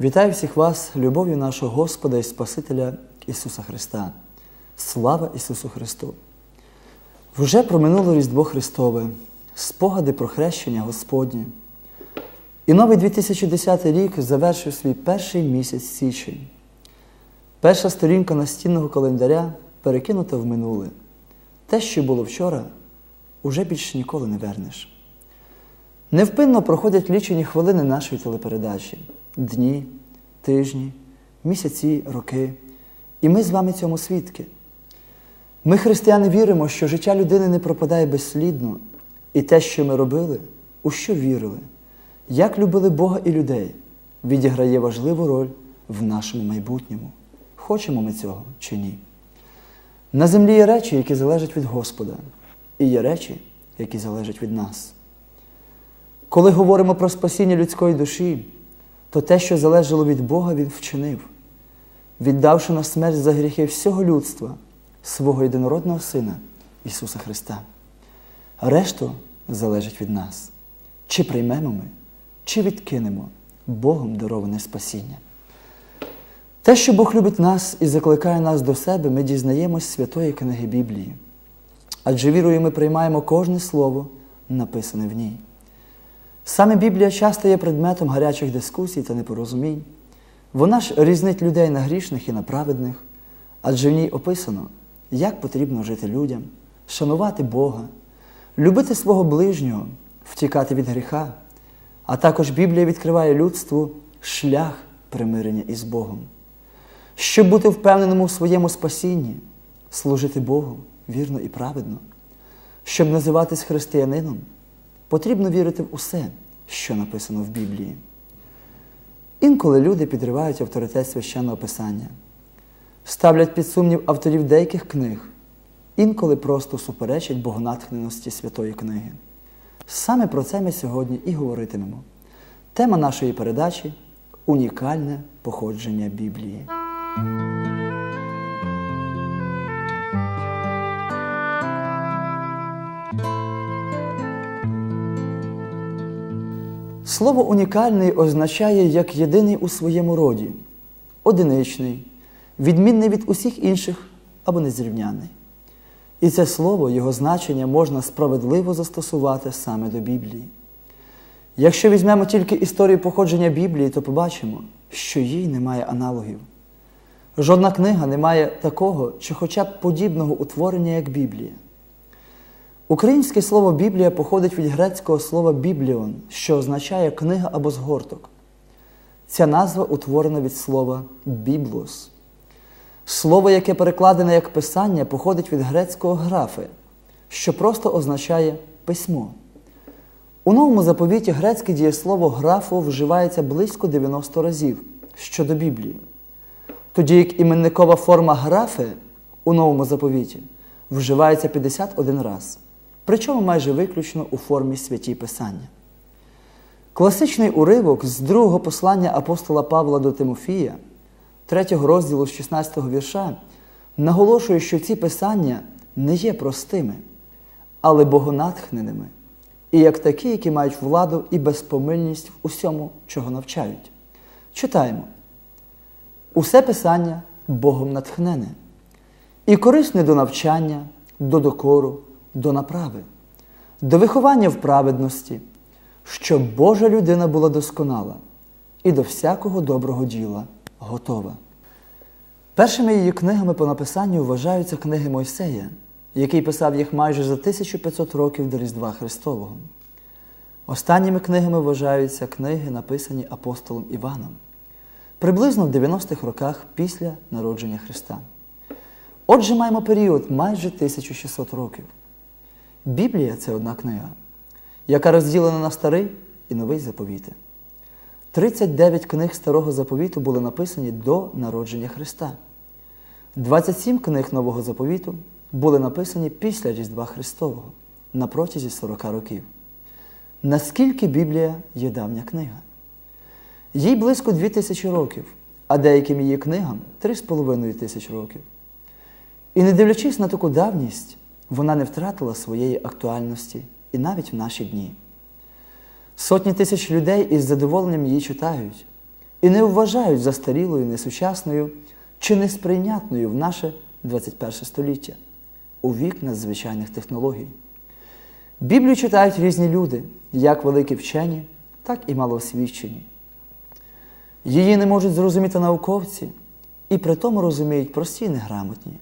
Вітаю всіх вас, любов'ю нашого Господа і Спасителя Ісуса Христа. Слава Ісусу Христу! Вже проминуло Різдво Христове, спогади про хрещення Господнє. І новий 2010 рік завершив свій перший місяць січень. Перша сторінка настінного календаря перекинута в минуле. Те, що було вчора, уже більш ніколи не вернеш. Невпинно проходять лічені хвилини нашої телепередачі дні, тижні, місяці, роки. І ми з вами цьому свідки. Ми, християни, віримо, що життя людини не пропадає безслідно, і те, що ми робили, у що вірили, як любили Бога і людей, відіграє важливу роль в нашому майбутньому. Хочемо ми цього чи ні. На землі є речі, які залежать від Господа, і є речі, які залежать від нас. Коли говоримо про спасіння людської душі, то те, що залежало від Бога, Він вчинив, віддавши на смерть за гріхи всього людства, свого єдинородного Сина Ісуса Христа. Решту залежить від нас, чи приймемо ми, чи відкинемо Богом дароване спасіння. Те, що Бог любить нас і закликає нас до себе, ми дізнаємось святої книги Біблії. Адже вірою ми приймаємо кожне слово, написане в ній. Саме Біблія часто є предметом гарячих дискусій та непорозумінь. Вона ж різнить людей на грішних і на праведних, адже в ній описано, як потрібно жити людям, шанувати Бога, любити свого ближнього, втікати від гріха, а також Біблія відкриває людству шлях примирення із Богом. Щоб бути впевненим у своєму спасінні, служити Богу вірно і праведно, щоб називатись християнином, потрібно вірити в усе, що написано в Біблії. Інколи люди підривають авторитет священного писання, ставлять під сумнів авторів деяких книг, інколи просто суперечать богонатхненості святої книги. Саме про це ми сьогодні і говоритимемо. Тема нашої передачі унікальне походження Біблії. Слово унікальний означає як єдиний у своєму роді, одиничний, відмінний від усіх інших або незрівняний. І це слово, його значення можна справедливо застосувати саме до Біблії. Якщо візьмемо тільки історію походження Біблії, то побачимо, що їй немає аналогів. Жодна книга не має такого чи хоча б подібного утворення, як Біблія. Українське слово Біблія походить від грецького слова бібліон, що означає книга або згорток. Ця назва утворена від слова біблос. Слово, яке перекладене як писання, походить від грецького графи, що просто означає письмо. У новому заповіті грецьке дієслово графо вживається близько 90 разів щодо Біблії. Тоді як іменникова форма графи у новому заповіті вживається 51 раз причому майже виключно у формі святі Писання. Класичний уривок з другого послання апостола Павла до Тимофія, третього розділу з 16 вірша, наголошує, що ці писання не є простими, але богонатхненими, і як такі, які мають владу і безпомильність в усьому, чого навчають. Читаємо. Усе писання Богом натхнене, і корисне до навчання, до докору до направи, до виховання в праведності, щоб Божа людина була досконала і до всякого доброго діла готова. Першими її книгами по написанню вважаються книги Мойсея, який писав їх майже за 1500 років до Різдва Христового. Останніми книгами вважаються книги, написані апостолом Іваном, приблизно в 90-х роках після народження Христа. Отже, маємо період майже 1600 років. Біблія це одна книга, яка розділена на старий і новий заповіти. 39 книг старого заповіту були написані до народження Христа. 27 книг Нового заповіту були написані після Різдва Христового на протязі 40 років. Наскільки Біблія є давня книга? Їй близько 2000 років, а деяким її книгам 3,5 тисяч років. І не дивлячись на таку давність, вона не втратила своєї актуальності і навіть в наші дні. Сотні тисяч людей із задоволенням її читають, і не вважають застарілою, несучасною чи несприйнятною в наше 21 століття у вік надзвичайних технологій. Біблію читають різні люди, як великі вчені, так і малоосвічені. Її не можуть зрозуміти науковці і при тому розуміють прості неграмотні.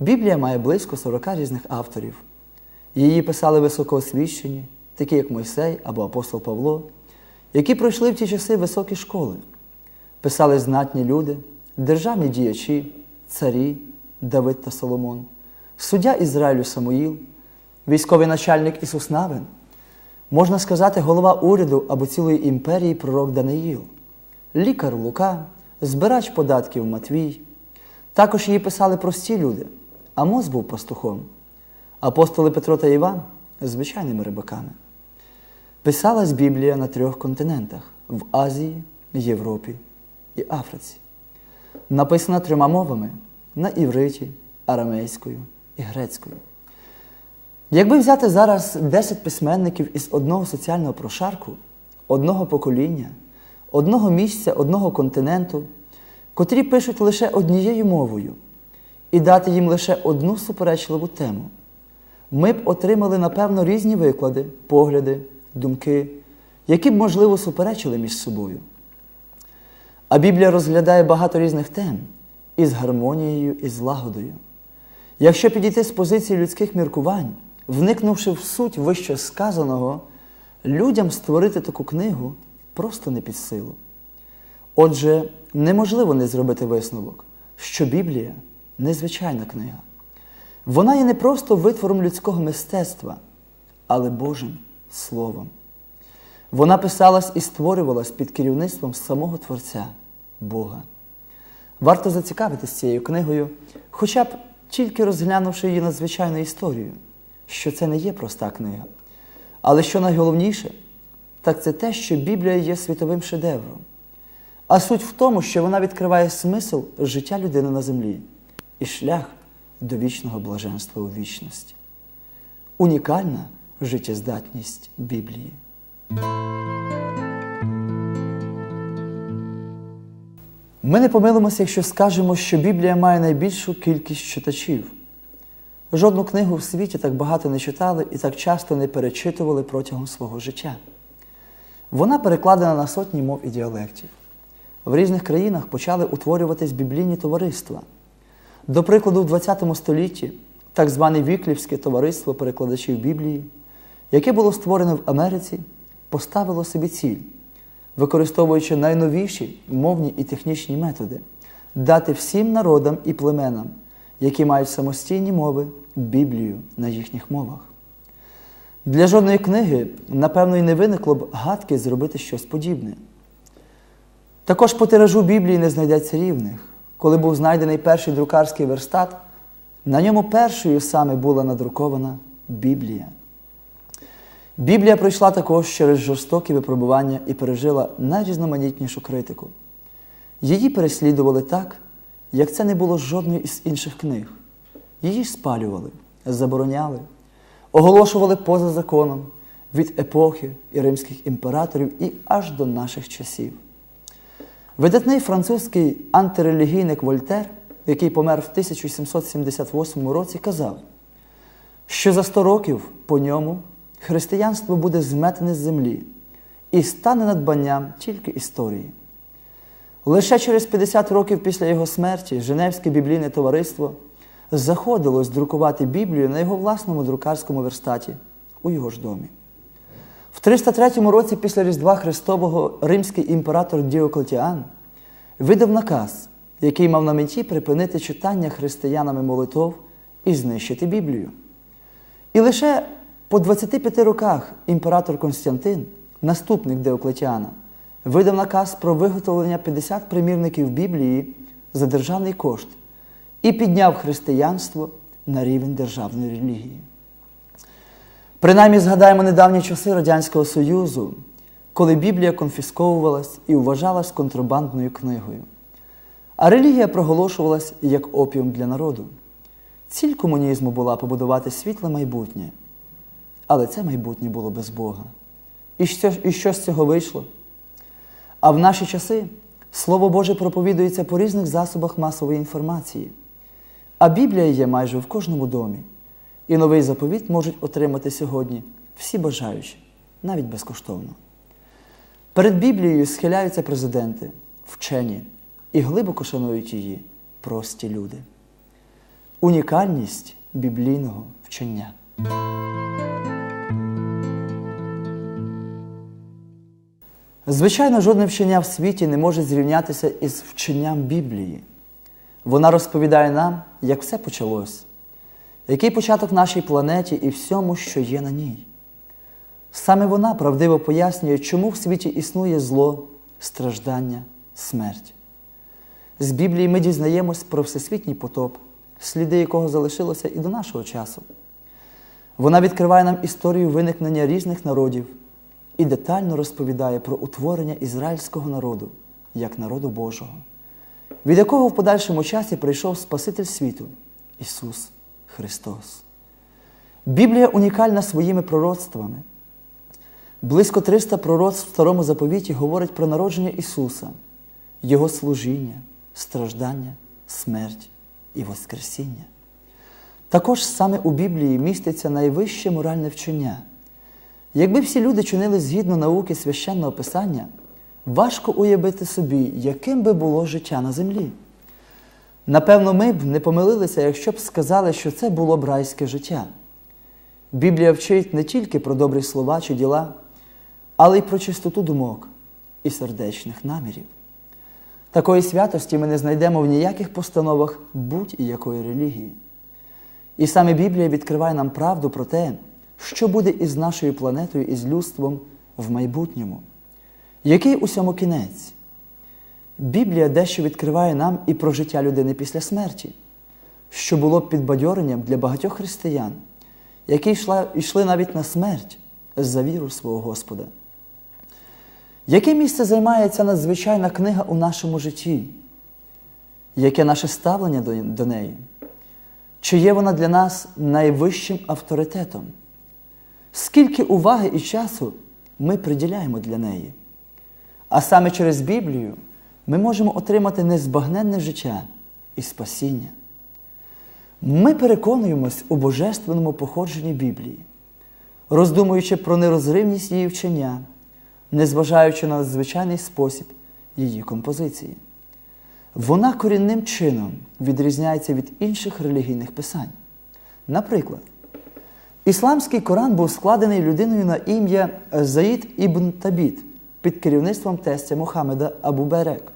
Біблія має близько 40 різних авторів. Її писали високоосвічені, такі як Мойсей або апостол Павло, які пройшли в ті часи високі школи, писали знатні люди, державні діячі, царі Давид та Соломон, суддя Ізраїлю Самуїл, військовий начальник Ісус Навин, можна сказати, голова уряду або цілої імперії пророк Даниїл, лікар Лука, збирач податків Матвій. Також її писали прості люди. Амос був пастухом, апостоли Петро та Іван звичайними рибаками. Писалась Біблія на трьох континентах в Азії, Європі і Африці. Написана трьома мовами на івриті, арамейською і грецькою. Якби взяти зараз 10 письменників із одного соціального прошарку, одного покоління, одного місця, одного континенту, котрі пишуть лише однією мовою, і дати їм лише одну суперечливу тему, ми б отримали, напевно, різні виклади, погляди, думки, які б, можливо, суперечили між собою. А Біблія розглядає багато різних тем із гармонією і злагодою. Якщо підійти з позиції людських міркувань, вникнувши в суть вище сказаного, людям створити таку книгу просто не під силу. Отже, неможливо не зробити висновок, що Біблія незвичайна книга. Вона є не просто витвором людського мистецтва, але Божим Словом. Вона писалась і створювалась під керівництвом самого Творця Бога. Варто зацікавитися цією книгою, хоча б тільки розглянувши її надзвичайну історію, що це не є проста книга. Але що найголовніше, так це те, що Біблія є світовим шедевром. А суть в тому, що вона відкриває смисл життя людини на землі і шлях до вічного блаженства у вічності. Унікальна життєздатність Біблії. Ми не помилимося, якщо скажемо, що Біблія має найбільшу кількість читачів. Жодну книгу в світі так багато не читали і так часто не перечитували протягом свого життя. Вона перекладена на сотні мов і діалектів. В різних країнах почали утворюватись біблійні товариства. До прикладу, в ХХ столітті так зване Віклівське товариство перекладачів Біблії, яке було створене в Америці, поставило собі ціль, використовуючи найновіші мовні і технічні методи, дати всім народам і племенам, які мають самостійні мови, Біблію на їхніх мовах. Для жодної книги, напевно, і не виникло б гадки зробити щось подібне. Також по тиражу Біблії не знайдеться рівних. Коли був знайдений перший друкарський верстат, на ньому першою саме була надрукована Біблія. Біблія пройшла також через жорстокі випробування і пережила найрізноманітнішу критику. Її переслідували так, як це не було жодної із інших книг. Її спалювали, забороняли, оголошували поза законом від епохи і римських імператорів і аж до наших часів. Видатний французький антирелігійник Вольтер, який помер в 1778 році, казав, що за 100 років по ньому християнство буде зметене з землі і стане надбанням тільки історії. Лише через 50 років після його смерті Женевське біблійне товариство заходилось друкувати Біблію на його власному друкарському верстаті у його ж домі. В 303 році після Різдва Христового римський імператор Діоклетіан видав наказ, який мав на меті припинити читання християнами молитов і знищити Біблію. І лише по 25 роках імператор Константин, наступник Деоклетіана, видав наказ про виготовлення 50 примірників Біблії за державний кошт і підняв християнство на рівень державної релігії. Принаймні згадаємо недавні часи Радянського Союзу, коли Біблія конфісковувалась і вважалась контрабандною книгою, а релігія проголошувалась як опіум для народу. Ціль комунізму була побудувати світле майбутнє, але це майбутнє було без Бога. І що, і що з цього вийшло? А в наші часи Слово Боже проповідується по різних засобах масової інформації. А Біблія є майже в кожному домі. І новий заповіт можуть отримати сьогодні всі бажаючі, навіть безкоштовно. Перед Біблією схиляються президенти, вчені і глибоко шанують її прості люди. Унікальність біблійного вчення. Звичайно, жодне вчення в світі не може зрівнятися із вченням Біблії. Вона розповідає нам, як все почалось, який початок нашій планеті і всьому, що є на ній. Саме вона правдиво пояснює, чому в світі існує зло, страждання, смерть. З Біблії ми дізнаємось про всесвітній потоп, сліди якого залишилося і до нашого часу. Вона відкриває нам історію виникнення різних народів і детально розповідає про утворення ізраїльського народу як народу Божого, від якого в подальшому часі прийшов Спаситель світу Ісус Христос. Біблія унікальна своїми пророцтвами. Близько 300 пророцтв в Старому заповіті говорить про народження Ісуса, Його служіння, страждання, смерть і Воскресіння. Також саме у Біблії міститься найвище моральне вчення. Якби всі люди чинили згідно науки священного писання, важко уявити собі, яким би було життя на землі. Напевно, ми б не помилилися, якщо б сказали, що це було б райське життя. Біблія вчить не тільки про добрі слова чи діла, але й про чистоту думок і сердечних намірів. Такої святості ми не знайдемо в ніяких постановах будь-якої релігії. І саме Біблія відкриває нам правду про те, що буде із нашою планетою і з людством в майбутньому. Який усьому кінець? Біблія дещо відкриває нам і про життя людини після смерті, що було підбадьоренням для багатьох християн, які йшла, йшли навіть на смерть за віру свого Господа. Яке місце займає ця надзвичайна книга у нашому житті? Яке наше ставлення до, до неї? Чи є вона для нас найвищим авторитетом? Скільки уваги і часу ми приділяємо для неї? А саме через Біблію ми можемо отримати незбагненне життя і спасіння. Ми переконуємось у божественному походженні Біблії, роздумуючи про нерозривність її вчення, незважаючи на надзвичайний спосіб її композиції. Вона корінним чином відрізняється від інших релігійних писань. Наприклад, ісламський Коран був складений людиною на ім'я Заїд ібн Табіт під керівництвом тестя Мухаммеда Абу Берек.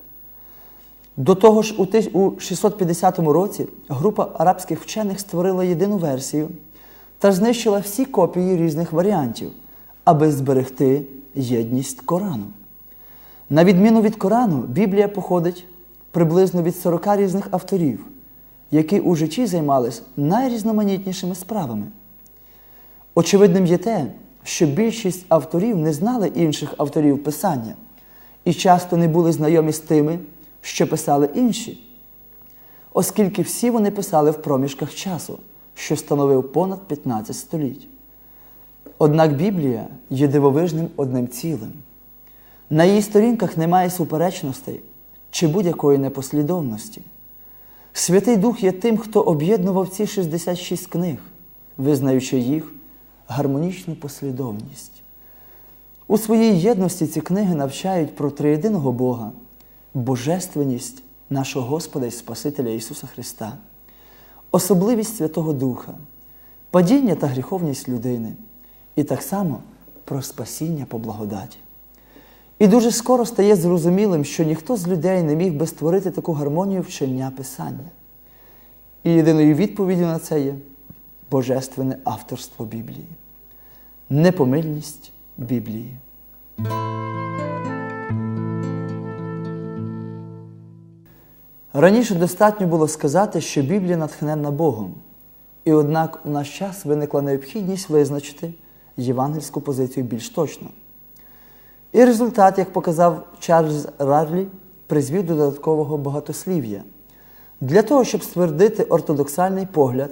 До того ж, у 650 році група арабських вчених створила єдину версію та знищила всі копії різних варіантів, аби зберегти єдність Корану. На відміну від Корану, Біблія походить приблизно від 40 різних авторів, які у житті займались найрізноманітнішими справами. Очевидним є те, що більшість авторів не знали інших авторів писання і часто не були знайомі з тими, що писали інші, оскільки всі вони писали в проміжках часу, що становив понад 15 століть. Однак Біблія є дивовижним одним цілим. На її сторінках немає суперечностей чи будь-якої непослідовності. Святий Дух є тим, хто об'єднував ці 66 книг, визнаючи їх гармонічну послідовність. У своїй єдності ці книги навчають про триєдиного Бога, божественність нашого Господа і Спасителя Ісуса Христа, особливість Святого Духа, падіння та гріховність людини, і так само про спасіння по благодаті. І дуже скоро стає зрозумілим, що ніхто з людей не міг би створити таку гармонію вчення Писання. І єдиною відповіддю на це є божественне авторство Біблії, непомильність Біблії. Раніше достатньо було сказати, що Біблія натхненна Богом, і однак у наш час виникла необхідність визначити євангельську позицію більш точно. І результат, як показав Чарльз Рарлі, призвів до додаткового багатослів'я. Для того, щоб ствердити ортодоксальний погляд,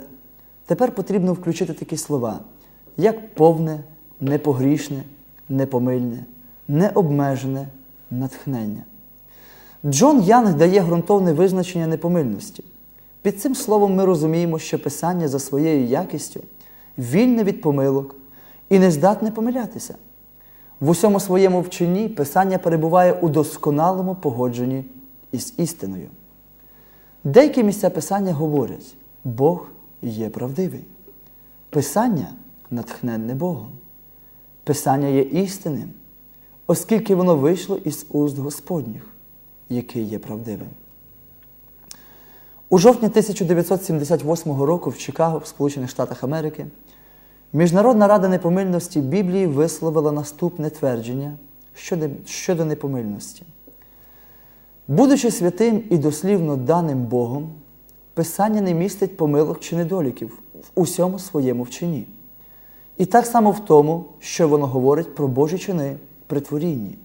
тепер потрібно включити такі слова, як повне, непогрішне, непомильне, необмежене, натхнення. Джон Янг дає ґрунтовне визначення непомильності. Під цим словом ми розуміємо, що Писання за своєю якістю вільне від помилок і не здатне помилятися. В усьому своєму вченні Писання перебуває у досконалому погодженні із істиною. Деякі місця Писання говорять, Бог є правдивий. Писання натхненне Богом. Писання є істинним, оскільки воно вийшло із уст Господніх, який є правдивим. У жовтні 1978 року в Чикаго, в Сполучених Штатах Америки, Міжнародна рада непомильності Біблії висловила наступне твердження щодо, непомильності. Будучи святим і дослівно даним Богом, Писання не містить помилок чи недоліків в усьому своєму вчині. І так само в тому, що воно говорить про Божі чини при творінні,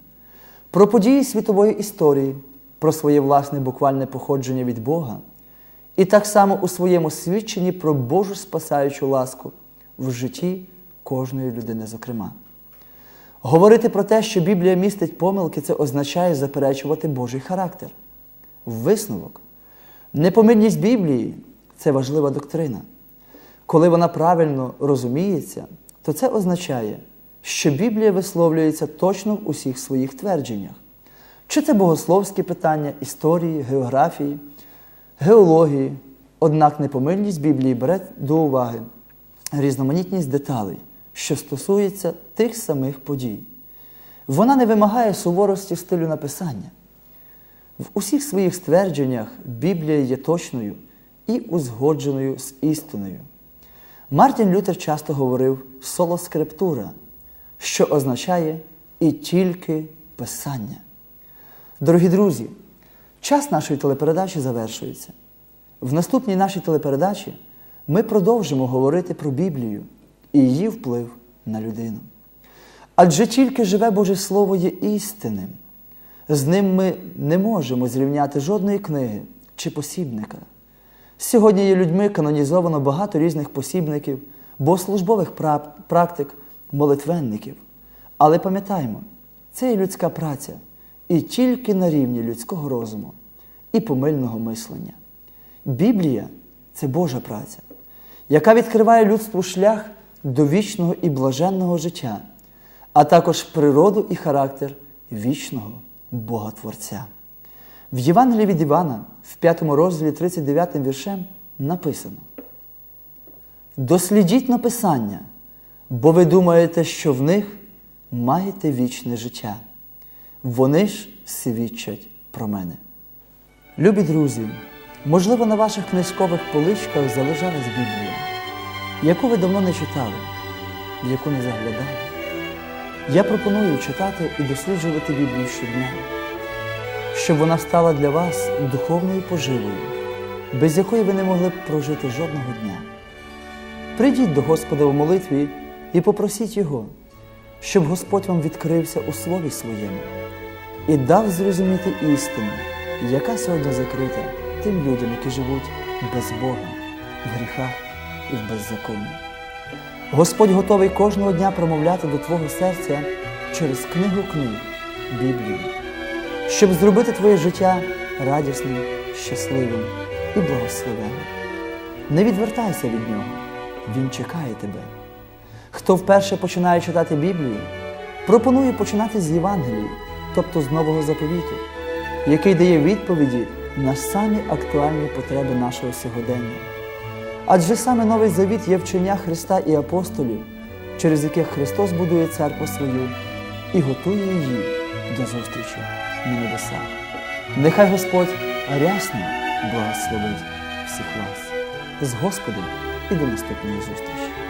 про події світової історії, про своє власне буквальне походження від Бога, і так само у своєму свідченні про Божу спасаючу ласку в житті кожної людини, зокрема. Говорити про те, що Біблія містить помилки, це означає заперечувати Божий характер. Висновок. Непомильність Біблії це важлива доктрина. Коли вона правильно розуміється, то це означає, що Біблія висловлюється точно в усіх своїх твердженнях. Чи це богословські питання історії, географії, геології, однак непомильність Біблії бере до уваги різноманітність деталей, що стосується тих самих подій. Вона не вимагає суворості стилю написання. В усіх своїх ствердженнях Біблія є точною і узгодженою з істиною. Мартін Лютер часто говорив соло скриптура, що означає і тільки писання. Дорогі друзі, час нашої телепередачі завершується. В наступній нашій телепередачі ми продовжимо говорити про Біблію і її вплив на людину. Адже тільки живе Боже Слово є істинним. З ним ми не можемо зрівняти жодної книги чи посібника. Сьогодні є людьми канонізовано багато різних посібників, богослужбових практик, молитвенників. Але пам'ятаймо, це є людська праця і тільки на рівні людського розуму і помильного мислення. Біблія це Божа праця, яка відкриває людству шлях до вічного і блаженного життя, а також природу і характер вічного Бога Творця. В Євангелії від Івана, в 5 розділі 39 віршем, написано: Дослідіть написання, бо ви думаєте, що в них маєте вічне життя. Вони ж свідчать про мене. Любі друзі, можливо, на ваших книжкових поличках залежалась Біблія, яку ви давно не читали, в яку не заглядали. Я пропоную читати і досліджувати Біблію щодня, щоб вона стала для вас духовною поживою, без якої ви не могли б прожити жодного дня. Прийдіть до Господа в молитві і попросіть Його, щоб Господь вам відкрився у Слові Своєму і дав зрозуміти істину, яка сьогодні закрита тим людям, які живуть без Бога, в гріхах і в беззаконні. Господь готовий кожного дня промовляти до Твого серця через книгу книг Біблію, щоб зробити твоє життя радісним, щасливим і благословенним. Не відвертайся від нього, Він чекає тебе. Хто вперше починає читати Біблію, пропоную починати з Євангелії, тобто з Нового заповіту, який дає відповіді на самі актуальні потреби нашого сьогодення. Адже саме Новий Завіт є вчення Христа і апостолів, через яких Христос будує церкву свою і готує її для зустрічі на небесах. Нехай Господь рясно благословить всіх вас з Господом і до наступної зустрічі.